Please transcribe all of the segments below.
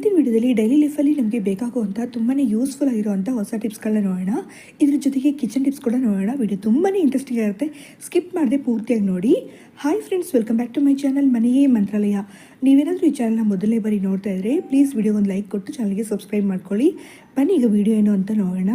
ಇವತ್ತಿನ ವಿಡಿಯೋದಲ್ಲಿ ಡೈಲಿ ಲೈಫಲ್ಲಿ ನಮಗೆ ಬೇಕಾಗುವಂಥ ತುಂಬಾ ಯೂಸ್ಫುಲ್ ಆಗಿರುವಂಥ ಹೊಸ ಟಿಪ್ಸ್ಗಳನ್ನ ನೋಡೋಣ. ಇದ್ರ ಜೊತೆಗೆ ಕಿಚನ್ ಟಿಪ್ಸ್ ಕೂಡ ನೋಡೋಣ. ವಿಡಿಯೋ ತುಂಬಾ ಇಂಟ್ರೆಸ್ಟಿಂಗ್ ಆಗಿರುತ್ತೆ. ಸ್ಕಿಪ್ ಮಾಡದೆ ಪೂರ್ತಿಯಾಗಿ ನೋಡಿ. Hi friends welcome back to my channel ಮನೆಯೇ ಮಂತ್ರಾಲಯ. ನೀವೇನಾದರೂ ಈ ಚಾನಲ್ನ ಮೊದಲೇ ಬಾರಿ ನೋಡ್ತಾ ಇದ್ದರೆ ಪ್ಲೀಸ್ ವಿಡಿಯೋ ಒಂದು ಲೈಕ್ ಕೊಟ್ಟು ಚಾನಲ್ಗೆ ಸಬ್ಸ್ಕ್ರೈಬ್ ಮಾಡ್ಕೊಳ್ಳಿ. ಬನ್ನಿ ಈಗ ವಿಡಿಯೋ ಏನು ಅಂತ ನೋಡೋಣ.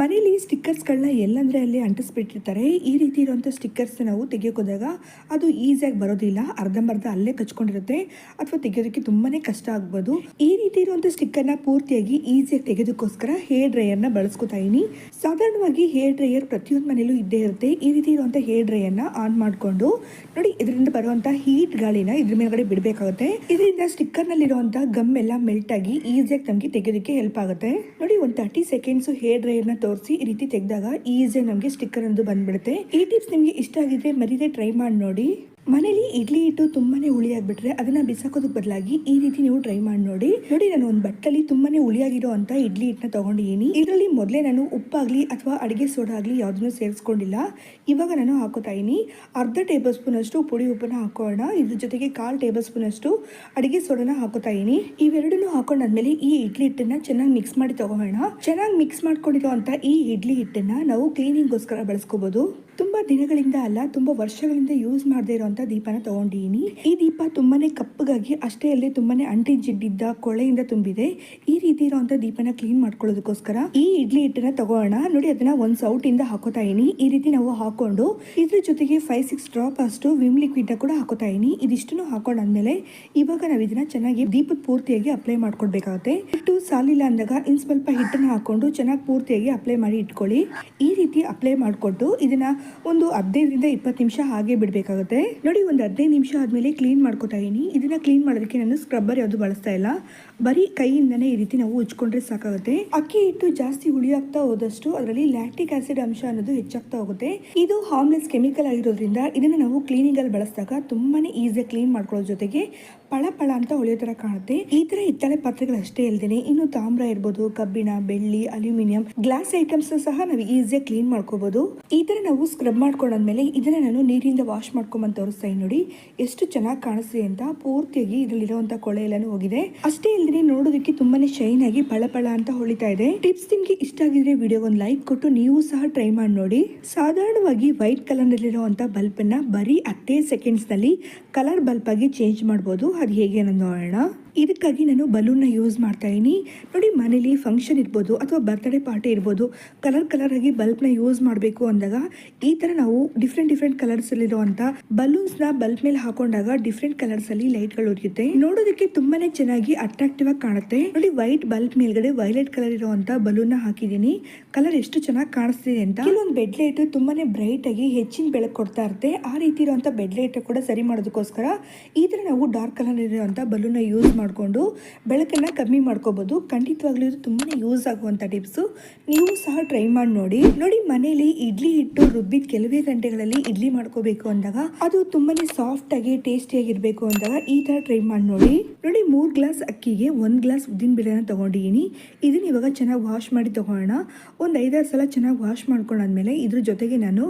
ಮನೇಲಿ ಸ್ಟಿಕ್ಕರ್ಸ್ಗಳನ್ನ ಎಲ್ಲಂದ್ರೆ ಅಲ್ಲಿ ಅಂಟಿಸ್ಬಿಟ್ಟಿರ್ತಾರೆ, ಈ ರೀತಿ ಇರುವಂಥ ಸ್ಟಿಕ್ಕರ್ಸ್ ನಾವು ತೆಗಿಯೋಕೋದಾಗ ಅದು ಈಸಿಯಾಗಿ ಬರೋದಿಲ್ಲ, ಅರ್ಧಂಬರ್ಧ ಅಲ್ಲೇ ಕಚ್ಕೊಂಡಿರುತ್ತೆ ಅಥವಾ ತೆಗೆಯೋದಕ್ಕೆ ತುಂಬಾನೇ ಕಷ್ಟ ಆಗ್ಬೋದು. ಈ ರೀತಿ ಇರುವಂಥ ಸ್ಟಿಕ್ಕರ್ನ ಪೂರ್ತಿಯಾಗಿ ಈಸಿಯಾಗಿ ತೆಗೆಯೋದಕ್ಕೋಸ್ಕರ ಹೇರ್ ಡ್ರೈಯರ್ನ ಬಳಸ್ಕೊತಾ ಇದೀನಿ ಸಾಧಾರಣವಾಗಿ ಹೇರ್ ಡ್ರೈಯರ್ ಪ್ರತಿಯೊಂದು ಮನೇಲೂ ಇದ್ದೇ ಇರುತ್ತೆ. ಈ ರೀತಿ ಇರುವಂಥ ಹೇರ್ ಡ್ರೈಯರ್ನ ಆನ್ ಮಾಡಿಕೊಂಡು, ನೋಡಿ ಇದರಿಂದ ಬರುವಂಥ ಹೀಟ್ ಗಾಳಿನ ಇದ್ರ ಮೇಲ್ಗಡೆ ಬಿಡಬೇಕಾಗುತ್ತೆ. ಇದರಿಂದ ಸ್ಟಿಕ್ಕರ್ನಲ್ಲಿರುವಂಥ ಗಮ್ ಎಲ್ಲ ಮೆಲ್ಟ್ ಆಗಿ ಈಸಿಯಾಗಿ ನಮಗೆ ತೆಗೆಯೋದಕ್ಕೆ ಹೆಲ್ಪ್ ಆಗುತ್ತೆ. ನೋಡಿ ಒಂದು ತರ್ಟಿ ಸೆಕೆಂಡ್ಸ್ ಹೇರ್ ಡ್ರೈಯರ್ನ ತೋರಿಸಿ ಈ ರೀತಿ ತೆಗೆದಾಗ ಈಸಿಯಾಗಿ ನಮಗೆ ಸ್ಟಿಕ್ಕರ್ ಅಂದು ಬಂದ್ಬಿಡುತ್ತೆ. ಈ ಟಿಪ್ಸ್ ನಿಮಗೆ ಇಷ್ಟ ಆಗಿದ್ರೆ ಮರೀದೆ ಟ್ರೈ ಮಾಡಿ ನೋಡಿ. ಮನೇಲಿ ಇಡ್ಲಿ ಹಿಟ್ಟು ತುಂಬಾನೇ ಹುಳಿ ಆಗಿಬಿಟ್ರೆ ಅದನ್ನ ಬಿಸಾಕೋದಕ್ಕೆ ಬದಲಾಗಿ ಈ ರೀತಿ ನೀವು ಟ್ರೈ ಮಾಡಿ ನೋಡಿ. ನೋಡಿ ನಾನು ಒಂದು ಬಟ್ಟಲಿ ತುಂಬಾನೇ ಹುಳಿಯಾಗಿರೋ ಅಂತ ಇಡ್ಲಿ ಹಿಟ್ಟನ್ನ ತಗೊಂಡಿದ್ದೀನಿ. ಇದರಲ್ಲಿ ಮೊದಲೇ ನಾನು ಉಪ್ಪಾಗ್ಲಿ ಅಥವಾ ಅಡಿಗೆ ಸೋಡಾ ಆಗಲಿ ಯಾವುದನ್ನು ಸೇರಿಸ್ಕೊಂಡಿಲ್ಲ. ಇವಾಗ ನಾನು ಹಾಕೋತಾ ಇದೀನಿ. ಅರ್ಧ ಟೇಬಲ್ ಸ್ಪೂನ್ ಅಷ್ಟು ಪುಡಿ ಉಪ್ಪನ್ನ ಹಾಕೋಣ. ಇದ್ರ ಜೊತೆಗೆ ಕಾಲ್ ಟೇಬಲ್ ಸ್ಪೂನ್ ಅಷ್ಟು ಅಡಿಗೆ ಸೋಡಾನ ಹಾಕೋತಾ ಇದೀನಿ. ಇವೆರಡನ್ನು ಹಾಕೊಂಡಾದ್ಮೇಲೆ ಈ ಇಡ್ಲಿ ಹಿಟ್ಟನ್ನ ಚೆನ್ನಾಗಿ ಮಿಕ್ಸ್ ಮಾಡಿ ತಗೋಣ. ಚೆನ್ನಾಗಿ ಮಿಕ್ಸ್ ಮಾಡ್ಕೊಂಡಿರೋ ಈ ಇಡ್ಲಿ ಹಿಟ್ಟನ್ನ ನಾವು ಕ್ಲೀನಿಂಗ್ಗೋಸ್ಕರ ಬಳಸ್ಕೋಬಹುದು ತುಂಬಾ ದಿನಗಳಿಂದ ಅಲ್ಲ, ತುಂಬಾ ವರ್ಷಗಳಿಂದ ಯೂಸ್ ಮಾಡದೇ ಇರುವಂತ ದೀಪನ ತಗೊಂಡಿದ್ದೀನಿ ಈ ದೀಪ ತುಂಬಾನೇ ಕಪ್ಪಗಾಗಿ ಅಷ್ಟೇ ಅಲ್ಲೇ ತುಂಬಾನೇ ಅಂಟಿ ಜಿಡ್ಡಿದ್ದ ಕೊಳೆಯಿಂದ ತುಂಬಿದೆ. ಈ ರೀತಿ ಇರುವಂತ ದೀಪನ ಕ್ಲೀನ್ ಮಾಡ್ಕೊಳ್ಳೋದಕ್ಕೋಸ್ಕರ ಈ ಇಡ್ಲಿ ಹಿಟ್ಟನ್ನ ತಗೋಣ ನೋಡಿ, ಅದನ್ನ ಒಂದ್ ಸೌಟ್ ಇಂದ ಹಾಕೋತಾ ಇನಿ ಈ ರೀತಿ ನಾವು ಹಾಕೊಂಡು ಇದ್ರ ಜೊತೆಗೆ ಫೈವ್ ಸಿಕ್ಸ್ ಡ್ರಾಪ್ ಅಷ್ಟು ವಿಮ್ ಲಿಕ್ವಿಡ್ ಕೂಡ ಹಾಕೋತಾ ಇದೀನಿ. ಹಾಕೊಂಡ್ ಹಾಕೊಂಡಾದ್ಮೇಲೆ ಇವಾಗ ನಾವು ಇದನ್ನ ಚೆನ್ನಾಗಿ ದೀಪದ ಪೂರ್ತಿಯಾಗಿ ಅಪ್ಲೈ ಮಾಡ್ಕೊಡ್ಬೇಕಾಗುತ್ತೆ. ಹಿಟ್ಟು ಸಾಲಿಲ್ಲ ಅಂದಾಗ ಇನ್ ಸ್ವಲ್ಪ ಹಿಟ್ಟನ್ನು ಹಾಕೊಂಡು ಚೆನ್ನಾಗಿ ಪೂರ್ತಿಯಾಗಿ ಅಪ್ಲೈ ಮಾಡಿ ಇಟ್ಕೊಳ್ಳಿ. ಈ ರೀತಿ ಅಪ್ಲೈ ಮಾಡಿಕೊಟ್ಟು ಇದನ್ನ ಒಂದು ಹದಿನೈದರಿಂದ ಇಪ್ಪತ್ತು ನಿಮಿಷ ಹಾಗೆ ಬಿಡಬೇಕಾಗುತ್ತೆ. ನೋಡಿ, ಒಂದು ಹದಿನೈದು ನಿಮಿಷ ಆದಮೇಲೆ ಕ್ಲೀನ್ ಮಾಡ್ಕೊತಾ ಇದೀನಿ ಇದನ್ನ ಕ್ಲೀನ್ ಮಾಡೋದಕ್ಕೆ ನಾನು ಸ್ಕ್ರಬ್ಬರ್ ಯಾವುದು ಬಳಸ್ತಾ ಇಲ್ಲ. ಬರೀ ಕೈಯಿಂದನೇ ಈ ರೀತಿ ನಾವು ಉಜ್ಕೊಂಡ್ರೆ ಸಾಕಾಗುತ್ತೆ. ಅಕ್ಕಿ ಹಿಟ್ಟು ಜಾಸ್ತಿ ಹುಳಿ ಆಗ್ತಾ ಹೋದಷ್ಟು ಅದರಲ್ಲಿ ಲ್ಯಾಕ್ಟಿಕ್ ಆಸಿಡ್ ಅಂಶ ಅನ್ನೋದು ಹೆಚ್ಚಾಗ್ತಾ ಹೋಗುತ್ತೆ. ಇದು ಹಾರ್ಮ್ಲೆಸ್ ಕೆಮಿಕಲ್ ಆಗಿರೋದ್ರಿಂದ ಇದನ್ನ ನಾವು ಕ್ಲೀನಿಂಗ್ ಅಲ್ಲಿ ಬಳಸಿದಾಗ ತುಂಬಾನೇ ಈಸಿಯಾಗಿ ಕ್ಲೀನ್ ಮಾಡ್ಕೊಳ್ಳೋ ಜೊತೆಗೆ ಪಳ ಪಳ ಅಂತ ಹೊಳೆಯೋ ತರ ಕಾಣುತ್ತೆ. ಈ ತರ ಹಿತ್ತಾಳೆ ಪಾತ್ರೆಗಳು ಅಷ್ಟೇ ಇಲ್ದೇನೆ ಇನ್ನು ತಾಮ್ರ ಇರ್ಬೋದು, ಕಬ್ಬಿಣ, ಬೆಳ್ಳಿ, ಅಲ್ಯೂಮಿನಿಯಂ, ಗ್ಲಾಸ್ ಐಟಮ್ಸ್ ಸಹ ನಾವು ಈಸಿಯಾಗಿ ಕ್ಲೀನ್ ಮಾಡ್ಕೋಬಹುದು ಈ ತರ ನಾವು ಸ್ಕ್ರಬ್ ಮಾಡ್ಕೊಂಡಾದ್ಮೇಲೆ ಇದನ್ನ ನಾನು ನೀರಿಂದ ವಾಶ್ ಮಾಡ್ಕೊಂಬಂದು ತೋರಿಸ್ತಾ ನೋಡಿ. ಎಷ್ಟು ಚೆನ್ನಾಗಿ ಕಾಣಿಸ್ತಿದೆ ಅಂತ ಪೂರ್ತಿಯಾಗಿ ಇದರಲ್ಲಿರುವಂತ ಕೊಳೆ ಎಲ್ಲಾನು ಹೋಗಿದೆ. ಅಷ್ಟೇ ಇಲ್ದೇನೆ ನೋಡೋದಕ್ಕೆ ತುಂಬಾನೇ ಶೈನ್ ಆಗಿ ಪಳ ಪಳ ಅಂತ ಹೊಳಿತಾ ಇದೆ. ಟಿಪ್ಸ್ ನಿಮ್ಗೆ ಇಷ್ಟ ಆಗಿದ್ರೆ ವಿಡಿಯೋ ಒಂದು ಲೈಕ್ ಕೊಟ್ಟು ನೀವು ಸಹ ಟ್ರೈ ಮಾಡಿ ನೋಡಿ. ಸಾಧಾರಣವಾಗಿ ವೈಟ್ ಕಲರ್ ನಲ್ಲಿರುವಂತ ಬಲ್ಬ್ ಅನ್ನ ಬರೀ ಹತ್ತೇ ಸೆಕೆಂಡ್ಸ್ನಲ್ಲಿ ಕಲರ್ ಬಲ್ಬ್ ಆಗಿ ಚೇಂಜ್ ಮಾಡಬಹುದು ಅದು ಹೇಗೆ ನೋಡೋಣ? ಇದಕ್ಕಾಗಿ ನಾನು ಬಲೂನ್ನ ಯೂಸ್ ಮಾಡ್ತಾ ಇದ್ದೀನಿ. ನೋಡಿ, ಮನೇಲಿ ಫಂಕ್ಷನ್ ಇರ್ಬೋದು ಅಥವಾ ಬರ್ತ್ಡೇ ಪಾರ್ಟಿ ಇರ್ಬೋದು ಕಲರ್ ಕಲರ್ ಆಗಿ ಬಲ್ಬ್ನ ಯೂಸ್ ಮಾಡಬೇಕು ಅಂದಾಗ, ಈ ಥರ ನಾವು ಡಿಫ್ರೆಂಟ್ ಡಿಫ್ರೆಂಟ್ ಕಲರ್ಸಲ್ಲಿರುವಂಥ ಬಲೂನ್ಸ್ನ ಬಲ್ಬ್ ಮೇಲೆ ಹಾಕೊಂಡಾಗ ಡಿಫ್ರೆಂಟ್ ಕಲರ್ಸಲ್ಲಿ ಲೈಟ್ಗಳು ಉರಿಯುತ್ತೆ. ನೋಡೋದಕ್ಕೆ ತುಂಬಾನೇ ಚೆನ್ನಾಗಿ ಅಟ್ರಾಕ್ಟಿವ್ ಆಗಿ ಕಾಣುತ್ತೆ. ನೋಡಿ ವೈಟ್ ಬಲ್ಬ್ ಮೇಲ್ಗಡೆ ವೈಲೆಟ್ ಕಲರ್ ಇರುವಂಥ ಬಲೂನ್ನ ಹಾಕಿದ್ದೀನಿ. ಕಲರ್ ಎಷ್ಟು ಚೆನ್ನಾಗಿ ಕಾಣಿಸ್ತಿದೆ ಅಂತ. ಕೆಲವೊಂದು ಬೆಡ್ ಲೈಟ್ ತುಂಬಾನೇ ಬ್ರೈಟ್ ಆಗಿ ಹೆಚ್ಚಿನ ಬೆಳಕು ಕೊಡ್ತಾ ಇರುತ್ತೆ. ಆ ರೀತಿ ಇರುವಂಥ ಬೆಡ್ ಲೈಟ್ ಕೂಡ ಸರಿ ಮಾಡೋದಕ್ಕೋಸ್ಕರ ಈ ತರ ನಾವು ಡಾರ್ಕ್ ಕಲರ್ ಇರುವಂಥ ಬಲೂನ್ನ ಯೂಸ್ ಮಾಡಿಕೊಂಡು ಬೆಳಕನ್ನು ಕಮ್ಮಿ ಮಾಡ್ಕೋಬೋದು. ಖಂಡಿತವಾಗ್ಲೂ ಇದು ತುಂಬಾ ಯೂಸ್ ಆಗುವಂಥ ಟಿಪ್ಸು. ನೀವು ಸಹ ಟ್ರೈ ಮಾಡಿ ನೋಡಿ. ನೋಡಿ ಮನೇಲಿ ಇಡ್ಲಿ ಹಿಟ್ಟು ರುಬ್ಬಿದ ಕೆಲವೇ ಗಂಟೆಗಳಲ್ಲಿ ಇಡ್ಲಿ ಮಾಡ್ಕೋಬೇಕು ಅಂದಾಗ ಅದು ತುಂಬಾನೇ ಸಾಫ್ಟ್ ಆಗಿ ಟೇಸ್ಟಿಯಾಗಿ ಇರಬೇಕು ಅಂದಾಗ ಈ ತರ ಟ್ರೈ ಮಾಡಿ ನೋಡಿ. ನೋಡಿ, ಮೂರು ಗ್ಲಾಸ್ ಅಕ್ಕಿಗೆ ಒಂದ್ ಗ್ಲಾಸ್ ಉದ್ದಿನ ಬೇಳೆನ ತೊಗೊಂಡಿದ್ದೀನಿ. ಇದನ್ನ ಇವಾಗ ಚೆನ್ನಾಗಿ ವಾಶ್ ಮಾಡಿ ತೊಗೊಳ್ಳೋಣ. ಒಂದು ಐದಾರು ಸಲ ಚೆನ್ನಾಗಿ ವಾಶ್ ಮಾಡ್ಕೊಂಡಾದ್ಮೇಲೆ ಇದ್ರ ಜೊತೆಗೆ ನಾನು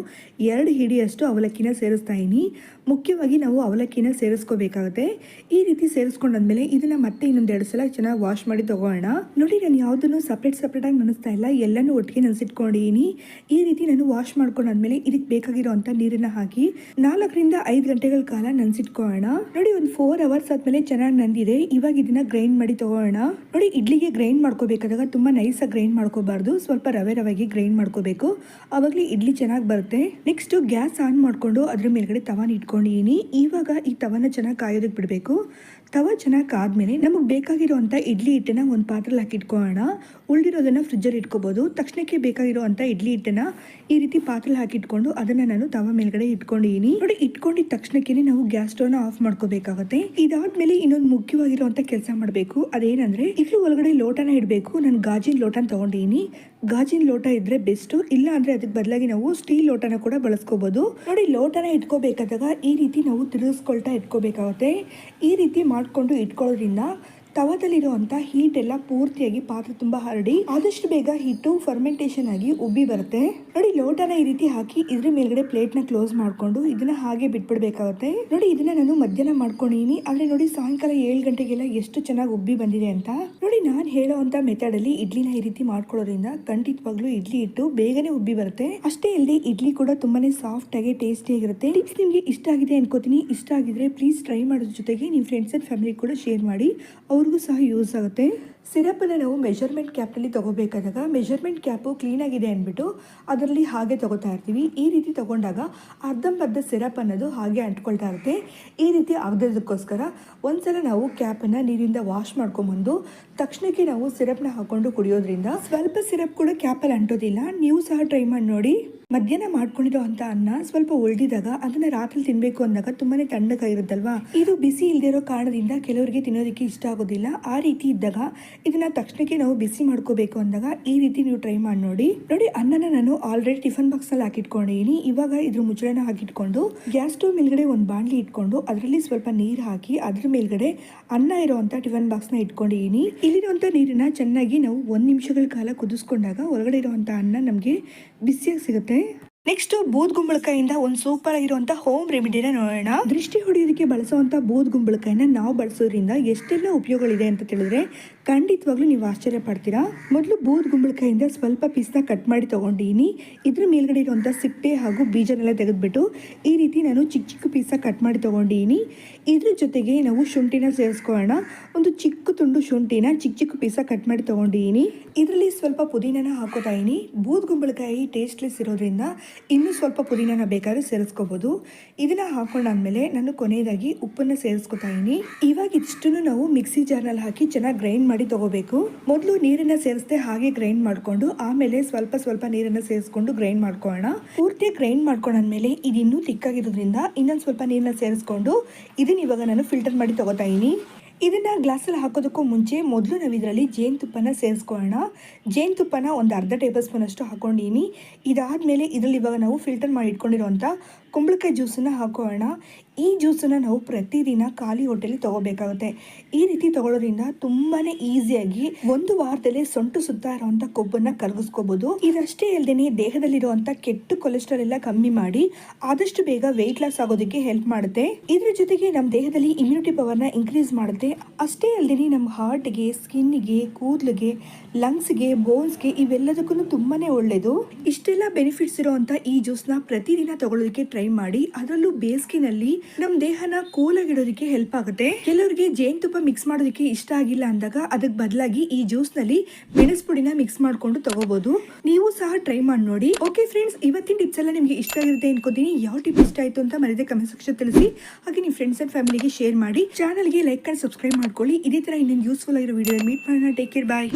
ಎರಡು ಹಿಡಿಯಷ್ಟು ಅವಲಕ್ಕಿನ ಸೇರಿಸ್ತಾ ಇದ್ದೀನಿ. ಮುಖ್ಯವಾಗಿ ನಾವು ಅವಲಕ್ಕಿನ ಸೇರಿಸ್ಕೋಬೇಕಾಗುತ್ತೆ. ಈ ರೀತಿ ಸೇರಿಸ್ಕೊಂಡಾದ್ಮೇಲೆ ಇದನ್ನ ಮತ್ತೆ ಇನ್ನೊಂದು ಎರಡು ಸಲ ಚೆನ್ನಾಗಿ ವಾಶ್ ಮಾಡಿ ತಗೋಣ. ನೋಡಿ, ನಾನು ಯಾವುದನ್ನು ಸಪ್ರೇಟ್ ಸಪ್ರೇಟ್ ಆಗಿ ನೆನೆಸ್ತಾ ಇಲ್ಲ. ಎಲ್ಲಾನು ಒಟ್ಟಿಗೆ ನೆನೆಸಿಟ್ಕೊಂಡಿದ್ದೀನಿ ಈ ರೀತಿ ನಾನು ವಾಶ್ ಮಾಡ್ಕೊಂಡಾದ್ಮೇಲೆ ಇದಕ್ಕೆ ಬೇಕಾಗಿರುವಂತ ನೀರನ್ನ ಹಾಕಿ ನಾಲ್ಕರಿಂದ ಐದು ಗಂಟೆಗಳ ಕಾಲ ನೆನೆಸಿಟ್ಕೊಳ್ಳೋಣ. ನೋಡಿ, ಒಂದು ಫೋರ್ ಅವರ್ಸ್ ಆದ್ಮೇಲೆ ಚೆನ್ನಾಗಿ ನಂದಿದೆ. ಇವಾಗ ಇದನ್ನ ಗ್ರೈಂಡ್ ಮಾಡಿ ತಗೋಣ. ನೋಡಿ, ಇಡ್ಲಿಗೆ ಗ್ರೈಂಡ್ ಮಾಡ್ಕೋಬೇಕಾದಾಗ ತುಂಬಾ ನೈಸ್ ಆಗಿ ಗ್ರೈಂಡ್ ಮಾಡ್ಕೋಬಾರ್ದು. ಸ್ವಲ್ಪ ರವೆ ರವೆಗೆ ಗ್ರೈಂಡ್ ಮಾಡ್ಕೋಬೇಕು. ಅವಾಗಲೇ ಇಡ್ಲಿ ಚೆನ್ನಾಗಿ ಬರುತ್ತೆ. ನೆಕ್ಸ್ಟ್ ಗ್ಯಾಸ್ ಆನ್ ಮಾಡ್ಕೊಂಡು ಅದ್ರ ಮೇಲ್ಗಡೆ ತವಾನ ಇಟ್ಕೊಂಡಿದ್ದೀನಿ ಇವಾಗ ಈ ತವನ ಚೆನ್ನಾಗಿ ಕಾಯೋದಕ್ಕೆ ಬಿಡಬೇಕು. ತವ ಚೆನ್ನಾಗಿ ಕಾದ್ಮೇಲೆ ನಮಗೆ ಬೇಕಾಗಿರುವಂಥ ಇಡ್ಲಿ ಹಿಟ್ಟನ್ನ ಒಂದು ಪಾತ್ರೆಲಿ ಹಾಕಿಟ್ಕೊಳ್ಳೋಣ ಉಳ್ದಿರೋದನ್ನ ಫ್ರಿಜ್ಜಲ್ಲಿ ಇಟ್ಕೋಬೋದು. ತಕ್ಷಣಕ್ಕೆ ಬೇಕಾಗಿರುವಂಥ ಇಡ್ಲಿ ಹಿಟ್ಟನ್ನ ಈ ರೀತಿ ಪಾತ್ರೆಲಿ ಹಾಕಿಟ್ಕೊಂಡು ಅದನ್ನ ನಾನು ತವ ಮೇಲ್ಗಡೆ ಇಟ್ಕೊಂಡಿದ್ದೀನಿ ನೋಡಿ ಇಟ್ಕೊಂಡಿದ್ದ ತಕ್ಷಣಕ್ಕೆ ನಾವು ಗ್ಯಾಸ್ ಸ್ಟವ್ನ ಆಫ್ ಮಾಡ್ಕೋಬೇಕಾಗುತ್ತೆ. ಇದಾದ್ಮೇಲೆ ಇನ್ನೊಂದು ಮುಖ್ಯವಾಗಿರುವಂಥ ಕೆಲಸ ಮಾಡಬೇಕು. ಅದೇನಂದ್ರೆ, ಇದ್ರ ಒಳಗಡೆ ಲೋಟನ ಇಡಬೇಕು. ನಾನು ಗಾಜಿನ ಲೋಟನ ತಗೊಂಡಿದ್ದೀನಿ ಗಾಜಿನ ಲೋಟ ಇದ್ರೆ ಬೆಸ್ಟ್. ಇಲ್ಲ ಅಂದ್ರೆ ಅದಕ್ಕೆ ಬದಲಾಗಿ ನಾವು ಸ್ಟೀಲ್ ಲೋಟನ ಕೂಡ ಬಳಸ್ಕೋಬಹುದು ನೋಡಿ, ಲೋಟನ ಇಟ್ಕೋಬೇಕಾದಾಗ ಈ ರೀತಿ ನಾವು ತಿರುಗಿಸ್ಕೊಳ್ತಾ ಇಟ್ಕೋಬೇಕಾಗುತ್ತೆ. ಈ ರೀತಿ ಮಾಡಿಕೊಂಡು ಇಟ್ಕೊಳ್ಳೋದ್ರಿಂದ ತವದಲ್ಲಿರುವಂತ ಹೀಟ್ ಎಲ್ಲ ಪೂರ್ತಿಯಾಗಿ ಪಾತ್ರೆ ತುಂಬಾ ಹರಡಿ, ಆದಷ್ಟು ಬೇಗ ಹಿಟ್ಟು ಫರ್ಮೆಂಟೇಷನ್ ಆಗಿ ಉಬ್ಬಿ ಬರುತ್ತೆ. ನೋಡಿ, ಲೋಟನ ಈ ರೀತಿ ಹಾಕಿ ಇದ್ರ ಮೇಲ್ಗಡೆ ಪ್ಲೇಟ್ನ ಕ್ಲೋಸ್ ಮಾಡ್ಕೊಂಡು ಇದನ್ನ ಹಾಗೆ ಬಿಟ್ಬಿಡ್ಬೇಕಾಗುತ್ತೆ. ನೋಡಿ, ಇದನ್ನ ನಾನು ಮಧ್ಯಾಹ್ನ ಮಾಡ್ಕೊಂಡಿನಿ ಆದ್ರೆ ನೋಡಿ, ಸಾಯಂಕಾಲ ಏಳು ಗಂಟೆಗೆಲ್ಲ ಎಷ್ಟು ಚೆನ್ನಾಗಿ ಉಬ್ಬಿ ಬಂದಿದೆ ಅಂತ. ನೋಡಿ, ನಾನು ಹೇಳುವಂತ ಮೆಥಡ್ ಅಲ್ಲಿ ಇಡ್ಲಿನ ಈ ರೀತಿ ಮಾಡ್ಕೊಳ್ಳೋದ್ರಿಂದ ಖಂಡಿತವಾಗ್ಲೂ ಇಡ್ಲಿ ಇಟ್ಟು ಬೇಗನೆ ಉಬ್ಬಿ ಬರುತ್ತೆ. ಅಷ್ಟೇ ಅಲ್ಲದೆ ಇಡ್ಲಿ ಕೂಡ ತುಂಬಾನೇ ಸಾಫ್ಟ್ ಆಗಿ ಟೇಸ್ಟಿ ಆಗಿರುತ್ತೆ. ಟಿಪ್ಸ್ ನಿಮ್ಗೆ ಇಷ್ಟ ಆಗಿದೆ ಅನ್ಕೋತೀನಿ. ಇಷ್ಟ ಆಗಿದ್ರೆ ಪ್ಲೀಸ್ ಟ್ರೈ ಮಾಡೋದ್ರ ಜೊತೆಗೆ ನಿಮ್ಮ ಫ್ರೆಂಡ್ಸ್ ಅಂಡ್ ಫ್ಯಾಮಿಲಿ ಕೂಡ ಶೇರ್ ಮಾಡಿ. ಅವ್ರಿಗೂ ಸಹ ಯೂಸ್ ಆಗುತ್ತೆ. ಸಿರಪನ್ನು ನಾವು ಮೆಜರ್ಮೆಂಟ್ ಕ್ಯಾಪ್ನಲ್ಲಿ ತೊಗೋಬೇಕಾದಾಗ ಮೆಜರ್ಮೆಂಟ್ ಕ್ಯಾಪು ಕ್ಲೀನ್ ಆಗಿದೆ ಅಂದ್ಬಿಟ್ಟು ಅದರಲ್ಲಿ ಹಾಗೆ ತೊಗೋತಾ ಇರ್ತೀವಿ. ಈ ರೀತಿ ತಗೊಂಡಾಗ ಅರ್ಧಂಬರ್ಧ ಸಿರಪ್ ಅನ್ನೋದು ಹಾಗೆ ಅಂಟ್ಕೊಳ್ತಾ ಇರುತ್ತೆ. ಈ ರೀತಿ ಆಗದಕ್ಕೋಸ್ಕರ ಒಂದ್ಸಲ ನಾವು ಕ್ಯಾಪನ್ನು ನೀರಿಂದ ವಾಶ್ ಮಾಡ್ಕೊಂಬಂದು ತಕ್ಷಣಕ್ಕೆ ನಾವು ಸಿರಪ್ನ ಹಾಕೊಂಡು ಕುಡಿಯೋದ್ರಿಂದ ಸ್ವಲ್ಪ ಸಿರಪ್ ಕೂಡ ಕ್ಯಾಪಲ್ಲಿ ಅಂಟೋದಿಲ್ಲ. ನೀವು ಸಹ ಟ್ರೈ ಮಾಡಿ ನೋಡಿ. ಮಧ್ಯಾಹ್ನ ಮಾಡ್ಕೊಂಡಿರೋ ಅಂತ ಅನ್ನ ಸ್ವಲ್ಪ ಒಳ್ದಿದಾಗ ಅದನ್ನ ರಾತ್ರಿ ತಿನ್ಬೇಕು ಅಂದಾಗ ತುಂಬಾನೇ ತಣ್ಣಗಾಗಿರುತ್ತಲ್ವಾ ಇದು ಬಿಸಿ ಇಲ್ದಿರೋ ಕಾರಣದಿಂದ ಕೆಲವರಿಗೆ ತಿನ್ನೋದಕ್ಕೆ ಇಷ್ಟ ಆಗೋದಿಲ್ಲ. ಆ ರೀತಿ ಇದ್ದಾಗ ಇದನ್ನ ತಕ್ಷಣಕ್ಕೆ ನಾವು ಬಿಸಿ ಮಾಡ್ಕೋಬೇಕು ಅಂದಾಗ ಈ ರೀತಿ ನೀವು ಟ್ರೈ ಮಾಡಿ ನೋಡಿ. ನೋಡಿ, ಅನ್ನನ ನಾನು ಆಲ್ರೆಡಿ ಟಿಫನ್ ಬಾಕ್ಸ್ ಅಲ್ಲಿ ಹಾಕಿಟ್ಕೊಂಡಿದ್ದೀನಿ ಇವಾಗ ಇದ್ರ ಮುಚ್ಚಳನ ಹಾಕಿಟ್ಕೊಂಡು ಗ್ಯಾಸ್ ಸ್ಟವ್ ಮೇಲ್ಗಡೆ ಒಂದು ಬಾಣಲಿ ಇಟ್ಕೊಂಡು ಅದರಲ್ಲಿ ಸ್ವಲ್ಪ ನೀರು ಹಾಕಿ ಅದ್ರ ಮೇಲ್ಗಡೆ ಅನ್ನ ಇರುವಂತ ಟಿಫನ್ ಬಾಕ್ಸ್ನ ಇಟ್ಕೊಂಡಿದ್ದೀನಿ ಇಲ್ಲಿರುವಂತ ನೀರನ್ನ ಚೆನ್ನಾಗಿ ನಾವು ಒಂದ್ ನಿಮಿಷಗಳ ಕಾಲ ಕುದಿಸ್ಕೊಂಡಾಗ ಒಳಗಡೆ ಇರುವಂತ ಅನ್ನ ನಮ್ಗೆ ಬಿಸಿಯಾಗಿ ಸಿಗುತ್ತೆ. ನೆಕ್ಸ್ಟ್ ಬೂದ್ ಗುಂಬಳಕಾಯಿಂದ ಒಂದು ಸೂಪರ್ ಆಗಿರುವಂತ ಹೋಮ್ ರೆಮಿಡಿನ ನೋಡೋಣ. ದೃಷ್ಟಿ ಹೊಡೆಯೋದಕ್ಕೆ ಬಳಸುವಂತ ಬೂದ್ ಗುಂಬಳಕಾಯಿನ ನಾವು ಬಳಸೋದ್ರಿಂದ ಎಷ್ಟೆಲ್ಲ ಉಪಯೋಗಗಳಿದೆ ಅಂತ ತಿಳಿದ್ರೆ ಖಂಡಿತವಾಗ್ಲೂ ನೀವು ಆಶ್ಚರ್ಯ ಪಡ್ತೀರಾ? ಮೊದಲು ಬೂದ್ ಗುಂಬಳಕಾಯಿಂದ ಸ್ವಲ್ಪ ಪೀಸ್ನ ಕಟ್ ಮಾಡಿ ತೊಗೊಂಡಿನಿ ಇದ್ರ ಮೇಲ್ಗಡೆ ಇರುವಂಥ ಸಿಪ್ಪೆ ಹಾಗೂ ಬೀಜನೆಲ್ಲ ತೆಗೆದುಬಿಟ್ಟು ಈ ರೀತಿ ನಾನು ಚಿಕ್ಕ ಚಿಕ್ಕ ಪೀಸ ಕಟ್ ಮಾಡಿ ತೊಗೊಂಡಿನಿ ಇದ್ರ ಜೊತೆಗೆ ನಾವು ಶುಂಠಿನ ಸೇರಿಸ್ಕೊಳ್ಳೋಣ. ಒಂದು ಚಿಕ್ಕ ತುಂಡು ಶುಂಠಿನ ಚಿಕ್ಕ ಚಿಕ್ಕ ಪೀಸ ಕಟ್ ಮಾಡಿ ತೊಗೊಂಡಿನಿ ಇದರಲ್ಲಿ ಸ್ವಲ್ಪ ಪುದೀನನ ಹಾಕೋತಾ ಇನಿ ಬೂದ್ ಗುಂಬಳಕಾಯಿ ಟೇಸ್ಟ್ಲೆಸ್ ಇರೋದ್ರಿಂದ ಇನ್ನೂ ಸ್ವಲ್ಪ ಪುದೀನನ ಬೇಕಾದ್ರೆ ಸೇರಿಸ್ಕೋಬಹುದು ಇದನ್ನ ಹಾಕೊಂಡಾದ್ಮೇಲೆ ನಾನು ಕೊನೆಯದಾಗಿ ಉಪ್ಪನ್ನ ಸೇರಿಸ್ಕೊತಾ ಇನಿ ಇವಾಗ ಇಷ್ಟನ್ನು ನಾವು ಮಿಕ್ಸಿ ಜಾರ್ನಲ್ಲಿ ಹಾಕಿ ಚೆನ್ನಾಗಿ ಗ್ರೈಂಡ್ ತಗೋಬೇಕು. ಮೊದಲು ನೀರನ್ನ ಸೇರಿಸದೆ ಹಾಗೆ ಗ್ರೈಂಡ್ ಮಾಡ್ಕೊಂಡು, ಆಮೇಲೆ ಸ್ವಲ್ಪ ಸ್ವಲ್ಪ ನೀರನ್ನ ಸೇರಿಸ್ಕೊಂಡು ಗ್ರೈಂಡ್ ಮಾಡ್ಕೊಳ್ಳೋಣ. ಪೂರ್ತಿ ಗ್ರೈಂಡ್ ಮಾಡ್ಕೊಂಡಾದ್ಮೇಲೆ ಇದು ಇನ್ನೂ ತಿಕ್ಕಾಗಿರೋದ್ರಿಂದ ಇನ್ನೊಂದು ಸ್ವಲ್ಪ ನೀರನ್ನ ಸೇರಿಸ್ಕೊಂಡು ಇದನ್ನ ಇವಾಗ ನಾನು ಫಿಲ್ಟರ್ ಮಾಡಿ ತಗೋತಾ ಇದೀನಿ. ಇದನ್ನ ಗ್ಲಾಸಲ್ಲಿ ಹಾಕೋದಕ್ಕೂ ಮುಂಚೆ ಮೊದಲು ನಾವು ಇದರಲ್ಲಿ ಜೇನುತುಪ್ಪನ ಸೇರಿಸ್ಕೊಳ್ಳೋಣ ಜೇನುತುಪ್ಪನ ಒಂದು ಅರ್ಧ ಟೇಬಲ್ ಸ್ಪೂನ್ ಅಷ್ಟು ಹಾಕೊಂಡಿನಿ ಇದಾದ್ಮೇಲೆ ಇದರಲ್ಲಿ ಇವಾಗ ನಾವು ಫಿಲ್ಟರ್ ಮಾಡಿ ಇಟ್ಕೊಂಡಿರುವಂತ ಕುಂಬಳಕಾಯಿ ಜ್ಯೂಸನ್ನ ಹಾಕೋಣ ಈ ಜ್ಯೂಸನ್ನ ನಾವು ಪ್ರತಿದಿನ ಖಾಲಿ ಹೊಟ್ಟೆಲಿ ತಗೋಬೇಕಾಗುತ್ತೆ. ಈ ರೀತಿ ತಗೊಳ್ಳೋದ್ರಿಂದ ತುಂಬಾನೇ ಈಸಿಯಾಗಿ ಒಂದು ವಾರದಲ್ಲಿ ಸೊಂಟು ಸುತ್ತ ಇರುವಂತ ಕೊಬ್ಬನ್ನ ಕರಗಿಸ್ಕೋಬಹುದು ಇದಷ್ಟೇ ಅಲ್ಲದೆ ದೇಹದಲ್ಲಿರುವಂತ ಕೆಟ್ಟ ಕೊಲೆಸ್ಟ್ರಾಲ್ ಎಲ್ಲ ಕಮ್ಮಿ ಮಾಡಿ ಆದಷ್ಟು ಬೇಗ ವೆಯ್ಟ್ ಲಾಸ್ ಆಗೋದಕ್ಕೆ ಹೆಲ್ಪ್ ಮಾಡುತ್ತೆ. ಇದ್ರ ಜೊತೆಗೆ ನಮ್ಮ ದೇಹದಲ್ಲಿ ಇಮ್ಯುನಿಟಿ ಪವರ್ನ ಇನ್ಕ್ರೀಸ್ ಮಾಡುತ್ತೆ. ಅಷ್ಟೇ ಅಲ್ಲದೆ ನಮ್ಮ ಹಾರ್ಟ್ಗೆ ಸ್ಕಿನ್ಗೆ ಕೂದಲಿಗೆ ಲಂಗ್ಸ್ಗೆ ಬೋನ್ಸ್ಗೆ ಇವೆಲ್ಲದಕ್ಕೂ ತುಂಬಾನೇ ಒಳ್ಳೇದು. ಇಷ್ಟೆಲ್ಲ ಬೆನಿಫಿಟ್ಸ್ ಇರುವಂತ ಈ ಜ್ಯೂಸ್ನ ಪ್ರತಿದಿನ ತಗೊಳ್ಳೋದಕ್ಕೆ ಟ್ರೈ ಮಾಡಿ. ಅದರಲ್ಲೂ ಬೇಸಿಗೆನಲ್ಲಿ ನಮ್ಮ ದೇಹನ ಕೂಲ್ ಆಗಿಡೋದಕ್ಕೆ ಹೆಲ್ಪ್ ಆಗುತ್ತೆ. ಕೆಲವರಿಗೆ ಜೇನುತುಪ್ಪ ಮಿಕ್ಸ್ ಮಾಡೋದಕ್ಕೆ ಇಷ್ಟ ಆಗಿಲ್ಲ ಅಂದಾಗ ಅದಕ್ಕೆ ಬದಲಾಗಿ ಈ ಜ್ಯೂಸ್ನಲ್ಲಿ ಮೆಣಸ್ ಪುಡಿನ ಮಿಕ್ಸ್ ಮಾಡ್ಕೊಂಡು ತಗೋಬಹುದು ನೀವು ಸಹ ಟ್ರೈ ಮಾಡಿ ನೋಡಿ. ಓಕೆ ಫ್ರೆಂಡ್ಸ್ ಇವತ್ತಿನ ಟಿಪ್ಸ್ ಎಲ್ಲ ನಿಮಗೆ ಇಷ್ಟ ಆಗಿರುತ್ತೆ ಅನ್ಕೋತೀನಿ. ಯಾವ ಟಿಪ್ ಇಷ್ಟ ಆಯ್ತು ಅಂತ ಮರಿದೆ ಕಮೆಂಟ್ ಸೆಕ್ಷನ್ ತಿಳಿಸಿ. ಹಾಗೆ ನಿಮ್ಮ ಫ್ರೆಂಡ್ಸ್ ಅಂಡ್ ಫ್ಯಾಮಿಲಿಗೆ ಶೇರ್ ಮಾಡಿ. ಚಾನಲ್ಗೆ ಲೈಕ್ ಅಂಡ್ ಸಬ್ಸ್ಕ್ರೈಬ್ ಮಾಡ್ಕೊಳ್ಳಿ. ಇದೇ ತರ ಇನ್ನೊಂದು ಯೂಸ್ಫುಲ್ ಆಗಿರೋ ವಿಡಿಯೋ ಮೀಟ್ ಮಾಡೋಣ. Take care bye